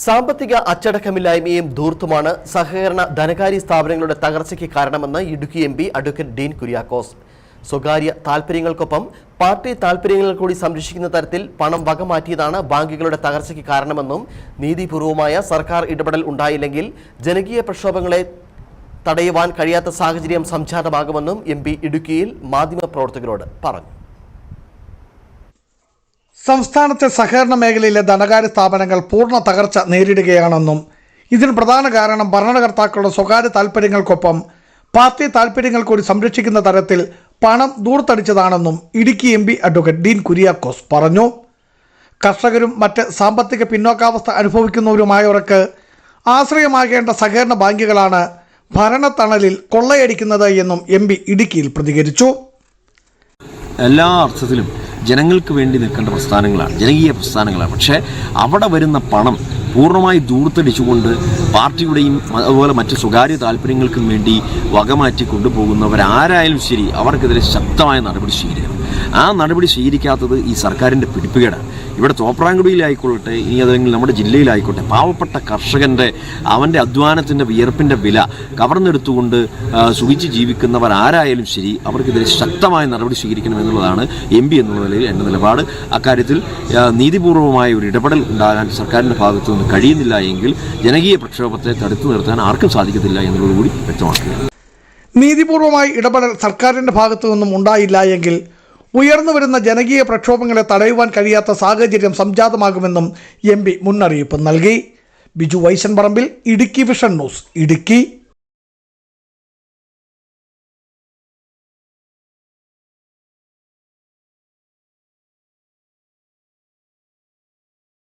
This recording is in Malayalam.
സാമ്പത്തിക അച്ചടക്കമില്ലായ്മയും ധൂർത്തുമാണ് സഹകരണ ധനകാര്യ സ്ഥാപനങ്ങളുടെ തകർച്ചയ്ക്ക് കാരണമെന്ന് Idukki M P advocate Dean Kuriakose. സ്വകാര്യ താൽപ്പര്യങ്ങൾക്കൊപ്പം പാർട്ടി താൽപ്പര്യങ്ങൾ കൂടി സംരക്ഷിക്കുന്ന തരത്തിൽ പണം വകമാറ്റിയതാണ് ബാങ്കുകളുടെ തകർച്ചയ്ക്ക് കാരണമെന്നും നീതിപൂർവമായ സർക്കാർ ഇടപെടൽ ഉണ്ടായില്ലെങ്കിൽ ജനകീയ പ്രക്ഷോഭങ്ങളെ തടയുവാൻ കഴിയാത്ത സാഹചര്യം സംജാതമാകുമെന്നും എം ഇടുക്കിയിൽ മാധ്യമപ്രവർത്തകരോട് പറഞ്ഞു. സംസ്ഥാനത്തെ സഹകരണ മേഖലയിലെ ധനകാര്യ സ്ഥാപനങ്ങൾ പൂർണ തകർച്ച നേരിടുകയാണെന്നും ഇതിന് പ്രധാന കാരണം ഭരണകർത്താക്കളുടെ സ്വകാര്യ താൽപ്പര്യങ്ങൾക്കൊപ്പം പാർട്ടി താൽപ്പര്യങ്ങൾ കൂടി സംരക്ഷിക്കുന്ന തരത്തിൽ പണം ദൂർത്തടിച്ചതാണെന്നും Idukki M P advocate Dean Kuriakose പറഞ്ഞു. കർഷകരും മറ്റ് സാമ്പത്തിക പിന്നോക്കാവസ്ഥ അനുഭവിക്കുന്നവരുമായവർക്ക് ആശ്രയമാകേണ്ട സഹകരണ ബാങ്കുകളാണ് ഭരണത്തണലിൽ കൊള്ളയടിക്കുന്നത് എന്നും എം പി ഇടുക്കിയിൽ പ്രതികരിച്ചു. എല്ലാ അർത്ഥത്തിലും ജനങ്ങൾക്ക് വേണ്ടി നിൽക്കേണ്ട പ്രസ്ഥാനങ്ങളാണ് ജനകീയ പ്രസ്ഥാനങ്ങളാണ്. പക്ഷേ അവിടെ വരുന്ന പണം പൂർണമായി ദൂർത്തടിച്ചുകൊണ്ട് പാർട്ടിയുടെയും അതുപോലെ മറ്റ് സ്വകാര്യ താല്പര്യങ്ങൾക്കും വേണ്ടി വകമാറ്റി കൊണ്ടുപോകുന്നവരാരായാലും ശരി അവർക്കെതിരെ ശക്തമായ നടപടി സ്വീകരിക്കണം. ആ നടപടി സ്വീകരിക്കാത്തത് ഈ സർക്കാരിന്റെ പിടിപ്പുകേടാണ്. ഇവിടെ തോപ്രാങ്കുടിയിലായിക്കൊള്ളട്ടെ ഇനി അതെങ്കിൽ നമ്മുടെ ജില്ലയിലായിക്കോട്ടെ പാവപ്പെട്ട കർഷകന്റെ അവന്റെ അധ്വാനത്തിന്റെ വിയർപ്പിന്റെ വില കവർന്നെടുത്തുകൊണ്ട് സുഖിച്ച് ജീവിക്കുന്നവർ ആരായാലും ശരി അവർക്കെതിരെ ശക്തമായ നടപടി സ്വീകരിക്കണം എന്നുള്ളതാണ് എം പി എന്നുള്ള നിലയിൽ എന്റെ നിലപാട്. അക്കാര്യത്തിൽ നീതിപൂർവമായ ഒരു ഇടപെടൽ ഉണ്ടാകാൻ സർക്കാരിന്റെ ഭാഗത്തു നിന്ന് കഴിയുന്നില്ല എങ്കിൽ ജനകീയ പ്രക്ഷോഭത്തെ തടുത്തു നിർത്താൻ ആർക്കും സാധിക്കത്തില്ല എന്നുള്ളത് കൂടി വ്യക്തമാക്കുക നീതിപൂർവമായി ഇടപെടൽ സർക്കാരിന്റെ ഭാഗത്തു നിന്നും ഉണ്ടായില്ല എങ്കിൽ ഉയർന്നു വരുന്ന ജനകീയ പ്രക്ഷോഭങ്ങളെ തടയുവാൻ കഴിയാത്ത സാഹചര്യം സംജാതമാകുമെന്നും എം മുന്നറിയിപ്പ് നൽകി. Biju Vaishan Parambil Idukki vision news Idukki.